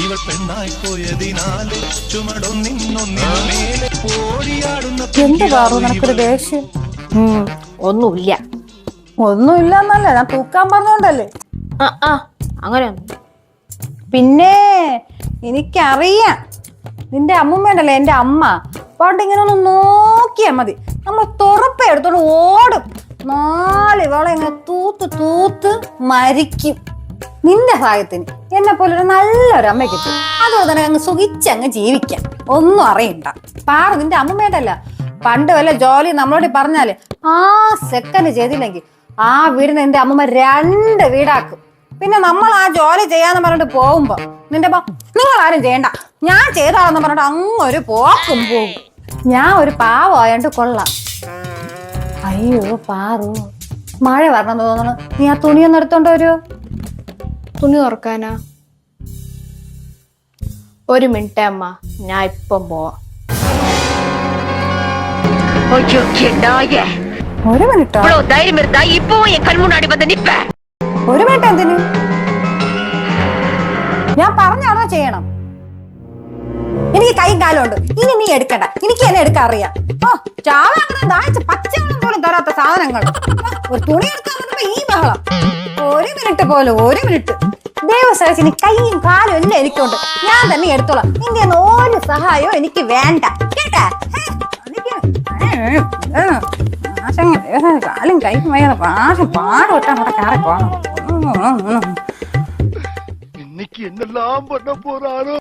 ഇവൾ പെണ്ണായി പോയതിനാല് ചുമടൊന്നിന്നൊന്നിനു മേലെ ഓടിയാടുന്ന എന്ത് പാറു നിനക്കൊരു ദേഷ്യം? ഒന്നുമില്ല ഒന്നുമില്ല. എന്നല്ല ഞാൻ തൂക്കാൻ പറഞ്ഞോണ്ടല്ലേ? ആ ആ അങ്ങനെ. പിന്നെ എനിക്കറിയാം നിന്റെ അമ്മൂമ്മയുണ്ടല്ലേ എന്റെ അമ്മ? പണ്ട് ഇങ്ങനെ ഒന്ന് നോക്കിയാ മതി. നമ്മൾ തുറപ്പ് എടുത്തോണ്ട് ഓടും. നാല് ഇവളെ ഇങ്ങനെ തൂത്ത് തൂത്ത് മരിക്കും. നിന്റെ ഭാഗത്തിന് എന്നെ പോലെ ഒരു നല്ലൊരു അമ്മ കിട്ടും. അതുപോലെ തന്നെ അങ്ങ് സുഖിച്ചങ്ങ് ജീവിക്കാം. ഒന്നും അറിയണ്ട. പാറു നിന്റെ അമ്മമ്മേട്ടല്ല പണ്ട് വല്ല ജോലി നമ്മളോട് പറഞ്ഞാൽ ആ സെക്കൻഡ് ചെയ്തില്ലെങ്കിൽ ആ വീടിന് എന്റെ അമ്മമ്മ രണ്ട് വീടാക്കും. പിന്നെ നമ്മൾ ആ ജോലി ചെയ്യാന്ന് പറഞ്ഞിട്ട് പോകുമ്പോ നിന്റെ നിങ്ങൾ ആരും ചെയ്യണ്ട. ഞാൻ ചെയ്താണെന്ന് പറഞ്ഞിട്ട് അങ്ങൊരു പോക്കും പോകും ഞാൻ ഒരു പാവമായോണ്ട് കൊള്ളാം. അയ്യോ പാറു മഴ വരണം തോന്നുന്നു. നീ ആ തുണിയൊന്നും എടുത്തോണ്ട് വരുമോ തുണി ഓർക്കാനാ ഒരു മിനിറ്റ് അമ്മ ഞാൻ ഇപ്പം പോവാം. ഒരു ഒരു ഞാൻ പറഞ്ഞാണോ ചെയ്യണം? എനിക്ക് കൈ കാലുണ്ട് ഇനി നീ എടുക്കണ്ട. എനിക്ക് എന്നെ എടുക്കാൻ അറിയാം. ഓ ചാവ അങ്ങനെ പച്ചവെള്ളം പോലും തരാത്ത സാധനങ്ങൾ. ഒരു തുണി എടുക്കാൻ ഈ ബഹളം. മിനിറ്റ് പോലും ഒരു മിനിറ്റ് ദൈവം സഹിച്ച് ഇനി കൈയും കാലും എല്ലാം എനിക്കുണ്ട് ഞാൻ തന്നെ എടുത്തോളാം നിന്റെ ഒന്നും ഒരു സഹായവും എനിക്ക് വേണ്ട കേട്ടാ ഹേ, എനിക്ക് ഏ, ഏ, നാശങ്ങൾ, ഏ, കാലും കൈയും വയ്യാതെ പാശം പാടുവിട്ടാ നമ്മുടെ കാറെ പോകണം இன்னைக்கு என்னெல்லாம் பண்ண போறாரோ